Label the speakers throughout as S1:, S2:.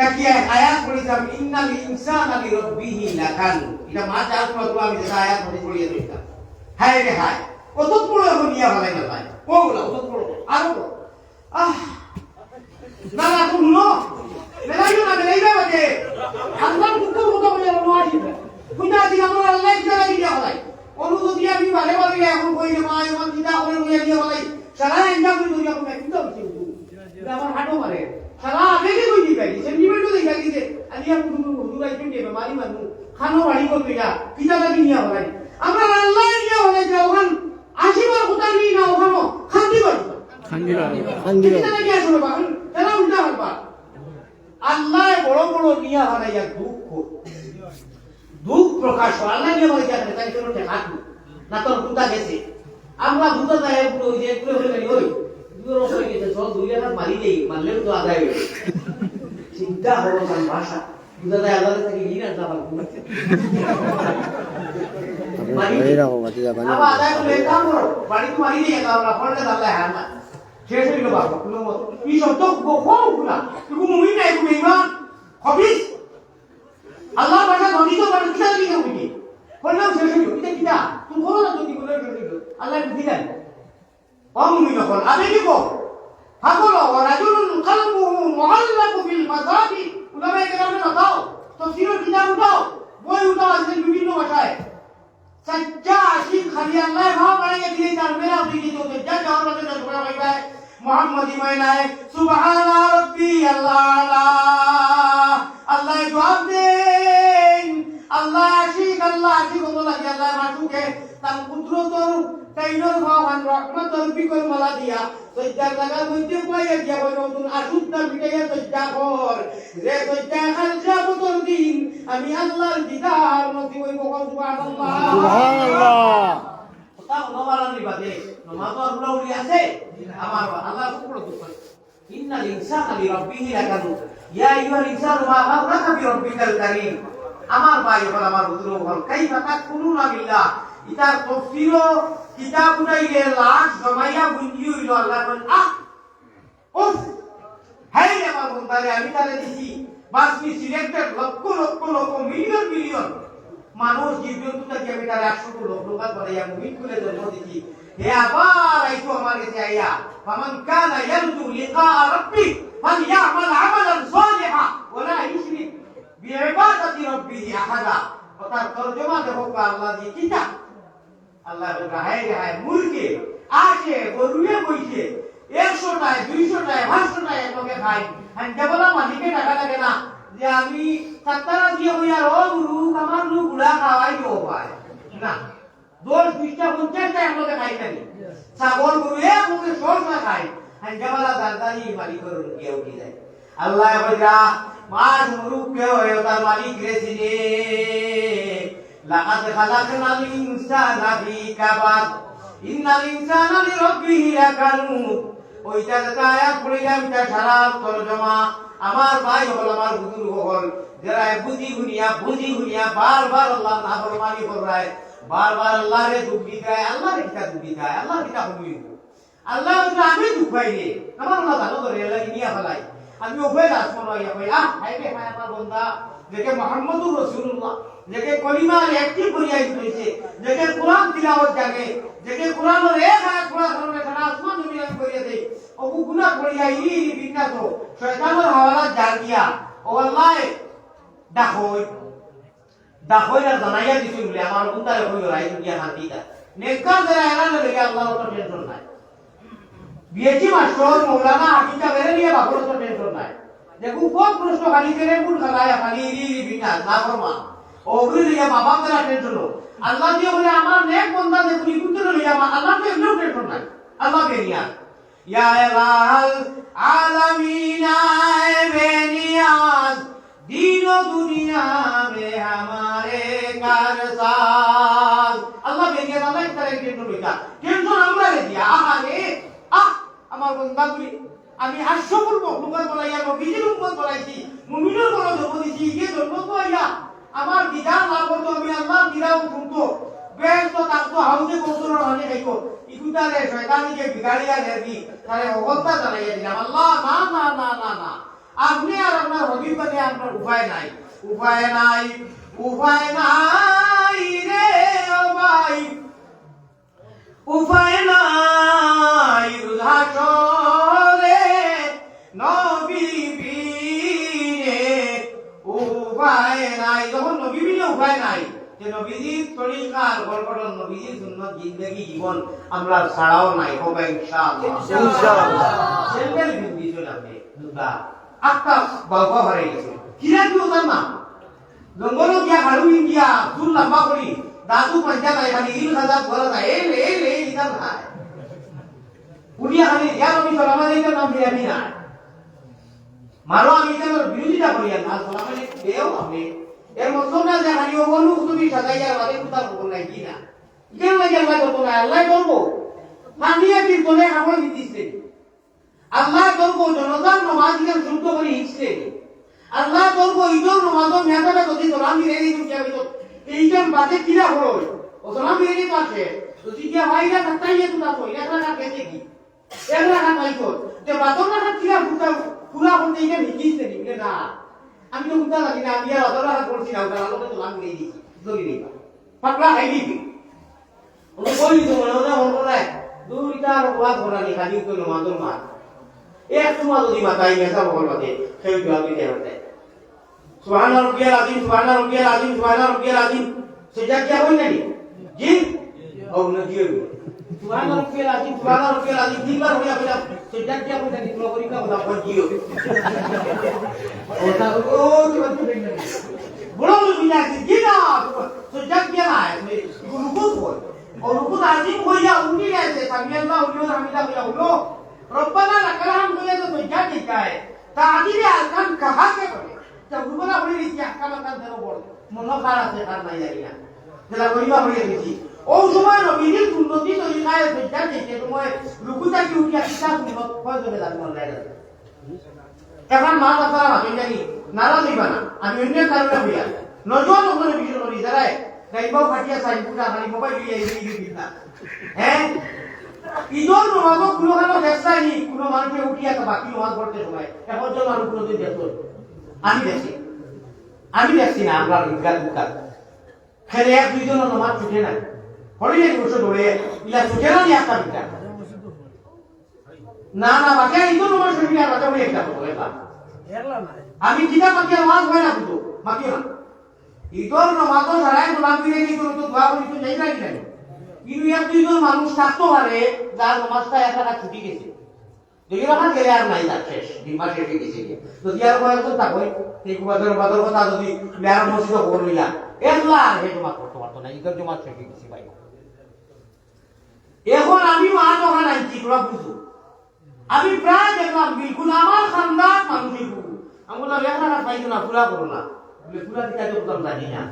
S1: তাকিয়া আয়াত পড়িতাম ইন্নাল ইনসানা লিরাব্বিহি লাকানু। এটা মা চার পড়তো আমি যেটা আয়াত পড়ি পড়িয়ে দিতাম হায় রে হায়, কত বড় এখন নিয়া ভালাই না ভাই। ওগুলা, কত বড় আরও আহ। না না তুমি নো বেলাইও না বেলাইবা বাজে আল্লাহ কুকুর মতো বলে নো আসিবে কুইনা দিন আমার আল্লাহ লাগি দিয়া ভালাই অনু যদি আমি ভালে ভালে এখন কই মা এমন চিন্তা করে নিয়ে দিয়া ভালাই সারা এন্ডা করে দুনিয়া কোন কিন্তু আমার হাঁটো মারে। সারা আবেগে কই দিই গাড়ি সেন্টিমেন্ট দেই গাড়ি যে আমি আর কোনো হুজুরাই কেন দেবে মারি মানু খানো বাড়ি করবে না কিটা লাগি নিয়া ভালাই আমরা আল্লাহ নিয়া ভালাই যে ওখান আসিবার কথা নি না ওখানো? খান্দি বাড়ি
S2: খান্দিরা
S3: খান্দিরা
S1: কিটা লাগি আসলে বাবা তারা উল্টা হারবা আল্লাহ বড় বড় নিয়া হারাইয়া দুঃখ। দুঃখ প্রকাশ হয়। আল্লাহ নিয়ে বলে যাবে তাই কোনো ঠেকা না তোর দুটা গেছে। আমরা দুটা যায় ওই যে একটু হলে গেলি ওই। দুটো রস হয়ে গেছে সব দুই হাজার মারি দেই মারলে তো আদায় হয়ে চিন্তা হলো তার ভাষা আল্লাহ থেকে গিয়ে না যাবার
S3: এই রাখো বাতি যাবা না
S1: আবার আদায় করলে কাম করো বাড়ি তো হ্যাঁ হয়ে করে কিতা দিকে হইনি বললাম শেষ হইল এটা কিতা তুমি বলো না যদি বলে আল্লাহ দিলেন অমুমি নকল আবেগি কো হাকল ওয়ারাজুলুন কলবুহু মুআল্লাকু বিল মাসাবি উলামায়ে কেরামে উঠাও তাফসীরের কিতাব উঠাও বই উঠাও আজকে বিভিন্ন ভাষায় सच्चा आशिक खाली अल्लाह भाव करेंगे धीरे धीरे मेरा भी तो सच्चा जाओ लगे तो बड़ा भाई भाई मोहम्मदी मैना है सुभान रब्बी अल्लाह अल्लाह जवाब दे আল্লাহ আশিক আল্লাহ আশিক হতো লাগে আল্লাহ মাসুকে তার পুত্র তোর তাইনর ভাবান রহমতর বিকল মালা দিয়া। সজ্জার লাগার মধ্যে পাইয়া দিয়া বই নতুন আসুক তার বিটাইয়া সজ্জা কর রে সজ্জা খালসা বতর দিন আমি আল্লাহর দিদার নসিব হইব সুবহানাল্লাহ।
S3: সুবহানাল্লাহ।
S1: কথা নমারান বাদে নমাজ আর উলাউলি আছে আমার আল্লাহ শুকর দুঃখ ইন্নাল ইনসানা লিরাব্বিহি লাকানু ইয়া আইয়ুহাল ইনসানু মা গাররাকা বিরাব্বিকাল কারীম আমার ভাই হল আমার হুজুর হল। কাইফা তাকুনুনা বিল্লাহ। ইতার তফসির কিতাব উঠাইলে লাশ জমাইয়া বুঝি হইল আল্লাহ বল, আহ! উফ! হাই আমার বন্ধারে, আমি তারে দিছি বাস selected lakh lakh lakh million million. মানুষ, জীবজন্তু থেকে আমি তার একশো লোক লোকাল বানাইয়া মুমিন করে জন্ম দিছি। হে আবার আইতো আমার কাছে আইয়া, ফামান কানা ইয়ারজু লিকা রাব্বি ফালইআমাল আমালান সালিহা, ওয়ালা ইউশরিক বিইবাদাতি রাব্বিহি আহাদা। অর্থাৎ তরজমা দেখো আল্লাহ দিয়ে কিতা আল্লাহ বলে হায় রে হায়, মুরগে, আসে, গরুয়ে বইছে, একশোটায়, দুইশোটায়, পাঁচশোটায় একলগে খাই আমি কেবল মালিকে টাকা লাগে না, যে আমি সাতটারা দিয়ে বই আর ও গুরু, আমার লু গুড়া খাওয়াই দিও পায় না, দশ, বিশটা, পঞ্চাশটা একলগে খাই খালি। ছাগল গরু একলগে সরসা খাই আমি কেবল দাদারি মালিকের গিয়ে উঠি যায় আল্লাহ বইরা মাছ মুরুখ কেউ তার মালিক রেছিনে লাকাদ খালাকনাল ইনসানা ফি কাবাদ। ইন্নাল ইনসানা লিরাব্বিহি লাকানুত ওইটা যেটা আয়াত পড়িলাম এটা সারা তরজমা আমার ভাই হল, আমার হুজুর হল। যারা বুঝি গুনিয়া বুঝি গুনিয়া বারবার আল্লাহ না ফরমানি করায়। বারবার আল্লাহ রে দুঃখ দিতায়, আল্লাহ রে কিতা দুঃখ দিতায়, আল্লাহ কিতা হইল আল্লাহ আমি দুঃখ পাই রে আমার আল্লাহ ভালো করে আল্লাহ নিয়া ফেলাই আমি ওফে রাসমন হইয়া আহ হাইবে হাই আমার বন্ধা যেকে মোহাম্মদুর রাসূলুল্লাহ যেকে কলিমা একটি করিয়া হইছে যেকে কোরআন তিলাওয়াত জানে যেকে কোরআনের এক আয়াত কোরআন সামনে সারা আসমান আমি করিয়া দেই ও গুনাহ করিয়া ই বিন্যাস শয়তানের হাওয়ালা দিয়া। ও আল্লাহ, ডাকই। ডাকই না জানাইয়া দিছি বলে, আমার বন্ধারে কই রাই দুনিয়া শান্তিটা নেককার যারা এরান লেগে আল্লাহর উপর টেনশন নাই। বিএসসি মাস্টর মৌলানা হাকিমটা বেরে নিয়ে বাপর তো টেনশন নাই। দেখুন কোন প্রশ্ন খালি করে কোন খালায় খালি ইরি ইরি বিনা, না করমা ওগুলি লিয়া বাবা তারা টেনশন আল্লাহ দিয়ে বলে, আমার নেক বন্ধা যে তুমি কুতুর লিয়া মা আল্লাহ তো এমনিও টেনশন নাই। আল্লাহ নিয়া? ইয়া আলামিনা আমার বন্ধাগুলি আমি হাস্য করব মুখত বলাইয়া নবীজির মুখত বলাইছি, মুমিনের বড় জন্ম দিছি ইয়ে জন্ম তো আইয়া আমার দিদার লাভ করতো, আমি আল্লাহ বেশ তো তার তো হাউসে কৌশল হানি খাইকো ইকুতারে শয়তানিকে বিগাড়িয়া নেবি তারে অবস্থা জানাইয়া দিলাম। আল্লাহ, না না না না না। আপনি আর আপনার হবিব বাদে আপনার উপায় নাই। উপায় নাই উপায় নাই রে, ও ভাই। উপায় নাই রুধাসরে নবী উপায় নাই যখন উপায় নাই যে নবীজির তরিকার গল্পটন নবীজির জিন্দগি জীবন আমরা ছাড়াও নাই হবে ইনশাআল্লাহ।
S3: ইনশাআল্লাহ।
S1: সেন্ট্রাল হিন্দি চলে দুটা। আটটা গল্প হারাই গেছে। কিরা কি ওটার নাম জঙ্গল গিয়া হাড়ু গিয়া চুল লম্বা করি। দাদু পঞ্চায়েত আয় খালি ইল খাজাত ঘর যায় এই এই রে ইটা ভাই। উড়িয়া খালি ইয়ার আমি চলামা দিতে নাম দিয়ে আমি না। মারো আমি এটা বিরোধিতা করি না দিতে দেও আপনি এর মতলব না যে ও বলু তুমি সাজাইয়া বাদে কুতার খবর নাই কি না। কেন লাগে আল্লাহ করব না? আল্লাহ করব। মানিয়ে কি তোলে খাবার দিতে আল্লাহ করব জনতার নমাজ গিয়ে শুদ্ধ করে হিঁচতে আল্লাহ করব ইজন নমাজ মেয়াদাটা যদি তোলাম দিয়ে দিই তুমি যাবি তো এইজন বাদে কিরা হলো ও তোলাম দিয়ে দিই পাশে। তো জিজ্ঞা ভাইরা থাকতাই যে তুলা তো এটা রাখা গেছে কি? এক রাখা পাইছো যে বাদর রাখা কিরা ফুটা ফুলা করতে এইজন হিঁচিতে নি বলে না। আমি তো উঠা লাগি না, আমি আর বাদর রাখা করছি না ওটা আলোকে তোলাম দিয়ে দিয়েছি। ধরি দিই পাকড়া খাই দিবি ওকে বলি তো মনে হয় মনে হয় দুইটা আর ওয়াজ করানি খালি তো নমাজর মার। এক তোমার যদি মাথায় মেসা বকল বাদে সেই জবাব দিতে হবে সুবহান রাব্বিয়াল আযীম সুবহান রাব্বিয়াল আযীম সুবহান রাব্বিয়াল আযীম। সেটা কি হই নানি জি? ও, না হই সুবহান রাব্বিয়াল আযীম সুবহান রাব্বিয়াল আযীম, তিনবার হইয়া বলা সেটা কি হই নানি তুমি করি বলা কোন কি হই ওটা ও কি বলতে দেন না বড় বিনা কি না সেটা কি না রুকু হই ও রুকু আযীম হইয়া উনি গেছে সামিয়াল্লাহ উলিও হামিদা হইয়া হলো নাই জানি কি উঠিয়া কিতা শুনব কয় জনে দাবি মন এখন মা বাবা ভাবি জানি নারাজ হইবা না, আমি অন্য কারণে হইয়া। নজর হ্যাঁ? কোনো কারও চেষ্টা নেই কোনো মানুষে উঠিয়া তো বাকি নমাজ পড়তে সময় এখন জন্য আর কোনোদিন দেখো আমি দেখছি আমি দেখছি না আমরা দুকার খেলে এক দুইজন নমাজ ছুটে না। হরিয়ে বসে ধরে ইলা ছুটে না নি একটা বিটা না না বাকি ঈদর নমাজ ছুটে আর বাকি আমি একটা বলে আমি কিতা বাকি নমাজ হয় না কিন্তু বাকি না ঈদর নমাজও ছাড়াই গোলাম দিয়ে দিই তো দোয়া করি তো যাই না কি কিন্তু এক দুইজন মানুষ থাকতে পারে যার নমাজটা এক রাখা ছুটি গেছে। দুই রাখা গেলে আর নাই তার শেষ, দুই মাস শেষ গেছে যদি আর কয়েকজন থাকবে সেই কুবাদের বাদর কথা যদি বেড়ার মসজিদ খবর লইলা একলা আর হে জমা করতে পারতো না, ঈদের জমা শেষ গেছে ভাই। এখন আমি মা যখন আনছি তোরা বুঝো আমি প্রায় দেখলাম, বিলকুল আমার খানদান মানুষই বুঝু আমি বললাম এক রাখা পাইছো না ফুলা করো না। বলে ফুলা দিতে তো জানি না।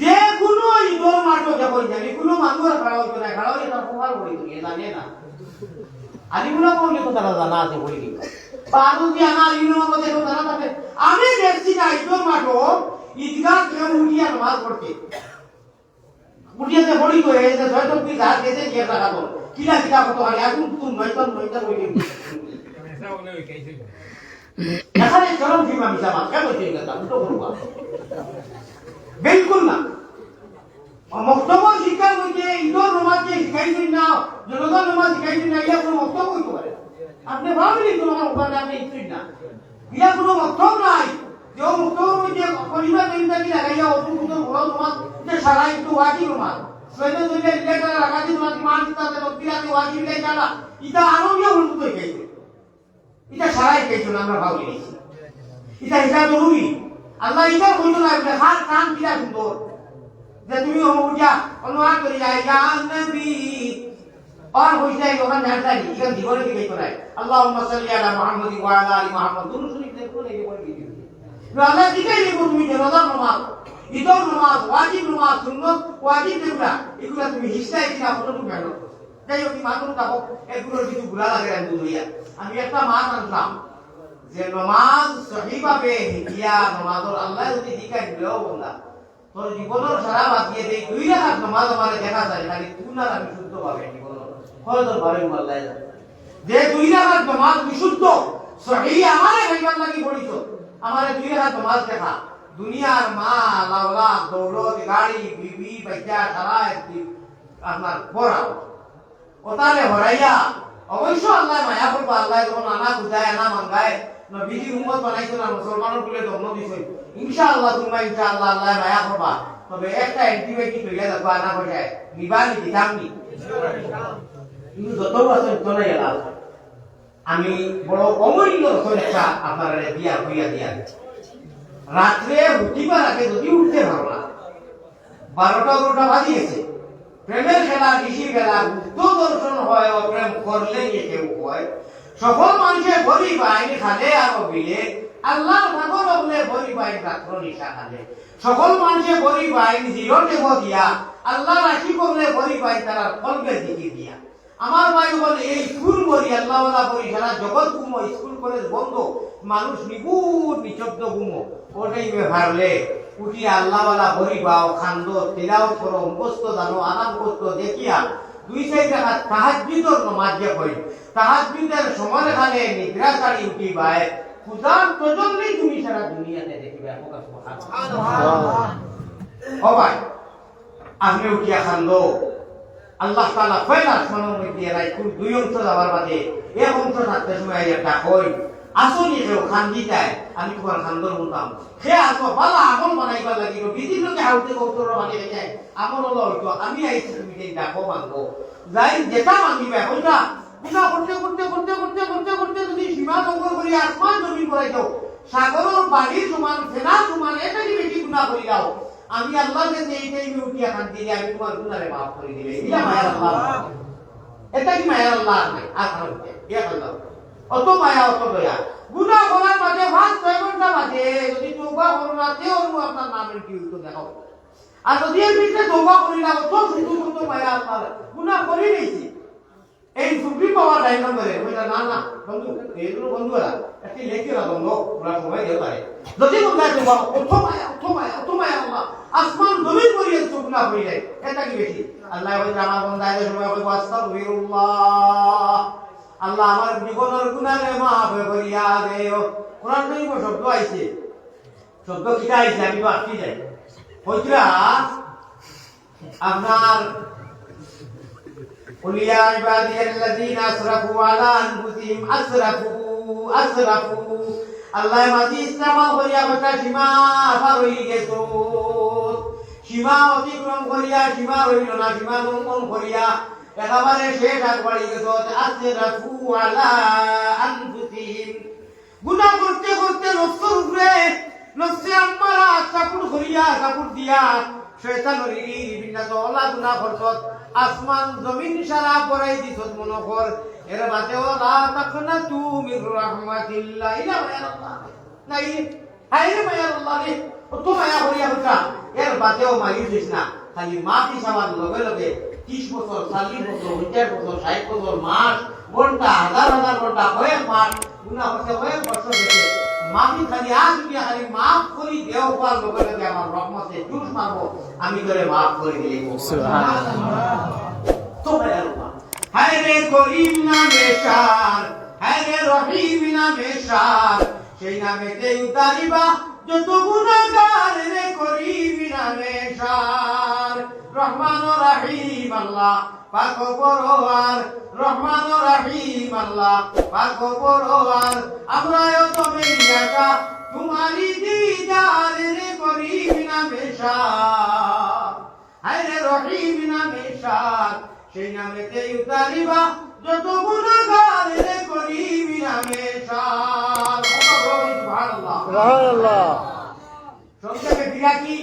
S1: যে কোনো ঈদর মাঠও দেখো জানি, কোনো মানুষ খাড়া হইতো না, খাড়া হইলে তার প্রভাব হইতো না জানে না। আদিগুলো করলে তো তারা জানা আছে বলি কি পারু যে আমার ইউনো মধ্যে তো জানা থাকে আমি দেখছি না ঈদর মাঠও ঈদগাহ কেউ উঠিয়া নামাজ পড়তে উঠিয়াতে তো এই যে হয়তো কি যা গেছে কি একটা কাটো কিলা কিলা কত আর এখন তুই নয়তো নয়তো হইলে এখানে চরম সীমা মিশা মাছ কেন বিলকুল না। বক্তব্য শিক্ষার মধ্যে ইন্দোর নমাজকে শিখাইছেন না জনগণ নমাজ শিখাইছেন না ইয়া কোনো বক্তব্য হইতে পারে আপনি ভাবলি তোমার ওখানে আপনি ইচ্ছুক না? ইয়া কোনো বক্তব্য নাই। যে ও বক্তব্য মধ্যে কলিমা কলিমা কি লাগাইয়া অপুকুত বড় নমাজ যে সারা একটু ওয়াজি নমাজ সৈন্য দলিয়া রিলেটার রাখাতি নমাজ মান চিন্তাতে রক্তিরাতে ওয়াজি জানা ইটা আরও গিয়ে উল্টো হয়ে গেছে। এটা সারাই না আমরা ভাবলি এটা এটা জরুরি আল্লাহ এটা কইতো না হাত কান কিরা সুন্দর যে তুমি হমুজা অনুমান করি যায় ইয়া নবী और हो जाए लोगन जानता नहीं इधर जीवन की कहीं कराए अल्लाहुम्मा सल्ली अला मुहम्मद व अला आलि मुहम्मद दोनों शरीफ देखो नहीं बोल दी जो अल्लाह की कहीं को তুমি রোজা নামাজ ঈদর নামাজ ওয়াজিব নামাজ সুন্নত ওয়াজিব যেগুলা এগুলা তুমি হিসাই কিনা কতটুকু মেহনত যাই হোক মানুষ দেখো এগুলোর কিছু গুলা লাগে আমি বুঝিয়া আমি একটা মাছ আনলাম যে নমাজ সহিভাবে হিকিয়া নমাজর আল্লাহ যদি দিকা দিলেও বললা তোর জীবনের সারা বাতিয়ে দেই দুই রাখার নমাজ আমার দেখা যায়, খালি তুই না আমি শুদ্ধ পাবে জীবনের। ফয়দর ভাবে আল্লাহ জানে। যে। দুই রাখার নমাজ বিশুদ্ধ, সহি আমারে ভাইবার লাগি পড়িছ, আমারে দুই হাত মাল দেখা। দুনিয়ার মাল, আওলাদ, দৌলত, গাড়ি, বিবি বাচ্চা সারা আপনার পড়াও ওতারে হরাইয়া অবশ্য আল্লাহ মায়া করব, আল্লাহ যখন আনা খুঁজায়, আনা মাঙ্গায় নবীজির উম্মত বানাইছো না মুসলমানের বলে ধর্ম দিছে ইনশাআল্লাহ তোমরা ইনশাআল্লাহ আল্লাহ মায়া করবা তবে একটা অ্যান্টিবায়োটিক লইয়া দেখো আনা পয়সায় নিবানি দিতাম নি কিন্তু যত বছর চলে গেলাম আমি বড় অমূল্য রসনটা আপনার দিয়া হইয়া দিয়া রাত্রে উঠিবার আগে যদি উঠতে পারো না বারোটা বারোটা বাজিয়েছে প্রেমের খেলা ঋষির খেলা গুপ্ত দর্শন হয় ও প্রেম করলে কেউ হয় সকল মানুষের বলি পাইনি খালে আর বিলে আল্লাহ ঠাকুর বলে বলি পাইন রাত্র নিশা খালে সকল মানুষের বলি পাইন জিরো দেব দিয়া। আল্লাহ রাশি করলে বলি পাইন তারা ফলকে দিকে দিয়া। আমার ভাই বলে, এই স্কুল বলি, আল্লাহ বলি, সারা জগৎ গুমো স্কুল, কলেজ বন্ধ। মানুষ নিপুট নিঃশব্দ গুমো ওটাই হারলে উঠি আল্লাহওয়ালা বলি বাও খান্দ, তিলাওত করো মুখস্ত জানো আনাম মুখস্ত দেখিয়া দুই সাইড দেখা তাহাজ্জুদর নমাজ যে করি তাহাজ্জুদের নিদ্রা সারি উঠি বাই খুদার প্রজন্মেই তুমি সারা দুনিয়াতে দেখিবে ফোকাস ও ভাই উঠিয়া খান্দ আল্লাহ তাআলা ফয়লা আসমানের মধ্যে রাখুন দুই অংশ যাবার বাদে এক অংশ থাকতে সময় একটা কই আসনি কেউ খান্দি যায় আমি তোমার খান্দর বলতাম সে আসো, বালা আমল বানাইবার লাগিল বিভিন্ন কে হাউতে কৌতর বানিয়ে যায় আমল হলো হইতো আমি আইছি তুমি যে ডাকো মানবো। যাই যেটা মানবিবে হইতা গুণা করতে করতে করতে করতে করতে করতে যদি সীমা দঙ্গল করি আসমান জমিন করাই দাও। সাগরের বাড়ির সমান সেনা সমান এটাই বেশি গুণা করি দাও। আমি আল্লাহর কাছে এইটাই আমি উঠিয়া খান্তি দিয়ে আমি তোমার গুণারে মাফ করে দিলে। এটা মায়ের আল্লাহ এটা কি মায়ের আল্লাহ আর খারাপ ইয়া আল্লাহ অত মায়া অত দয়া গুণা করার মাঝে, ভাত ছয় ঘণ্টা মাঝে, যদি তৌবা করো না তেও আপনার নামের কি হইতো দেখাও আর যদি এর ভিতরে তৌবা করি না অত শুধু শুধু মায়া আল্লাহ গুণা করি নিয়েছি এই সুপ্রিম পাওয়ার ডাইন নম্বরে ওইটা না না, বন্ধু এইগুলো বন্ধুরা একটি লেখি না বন্ধু ওরা সময় দিতে পারে যদি বন্ধু তৌবা অত মায়া অত মায়া অত মায়া আল্লাহ আসমান জমিন করিয়ে চোখ না করি যায়, এটা কি বেশি আল্লাহ আমার বন্ধায় সময় আস্তাগফিরুল্লাহ আল্লাহ আমার জীবনের গুণারে মাফে করিয়া দেও। কোরআন শরীফ শব্দ আইছে। শব্দ কিটা আইছে আমি বাকি যাই। হজরা, আপনার কুলিয়া ইবাদি আল্লাযিনা আসরাফু আলা আনফুসিহিম, আসরাফু আসরাফু। আল্লাহ মাজি ইসলামা করিয়া বাতা সীমা পার হই গেছো। সীমা অতিক্রম করিয়া, সীমা রইল না, সীমা লঙ্ঘন করিয়া একেবারে শেষ আগ বাড়ি গেছো আস্তে রাফু আলা আনফুসিহিম। গুনাহ করতে করতে নফসের উপরে নফসে আম্মারা চাপুর করিয়া চাপুর দিয়া শয়তানের বিভিন্ন দলা গুনাহ করছত। আসমান জমিন সারা পড়াই দিছ মনে কর এর বাদে ওলা তাকনা তুমি রহমাতিল্লাহ। ইলা মায়া আল্লাহ নাই হাই রে মায়া আল্লাহ রে। তো মায়া করিয়া হতা এর বাদেও মারি দিস না। খালি মাফ হিসাবার লগে লগে ত্রিশ বছর চল্লিশ বছর পঞ্চাশ বছর ষাট বছর মাস ঘণ্টা হাজার হাজার ঘণ্টা কয়েক মাস গুণা হচ্ছে কয়েক বছর থেকে মাফি খালি আজ দুনিয়া খালি মাফ করি দেও পার লগে লগে আমার রহমতে জুস মারবো আমি করে মাফ করে দিলে আল্লাহ হায় রে করিম নামে সার হায় রে রহিম নামে সার সেই নামেতে উতারিবা যত গুণাগার রে করিম নামে সার রহমান রাহিম আল্লাহ, পাক পরোয়ার। রহমান রাহিম আল্লাহ, পাক পরোয়ার। আমরা তুমি আশা তোমারি দিদার রে করিম নামে সার হায় রে রহিম নামে সার সেই নামেতেই উতারিবা যত গুণাগার রে করিম নামে সুবহানাল্লাহ
S3: সুবহানাল্লাহ।
S1: সংক্ষেপে ক্রিয়া কি?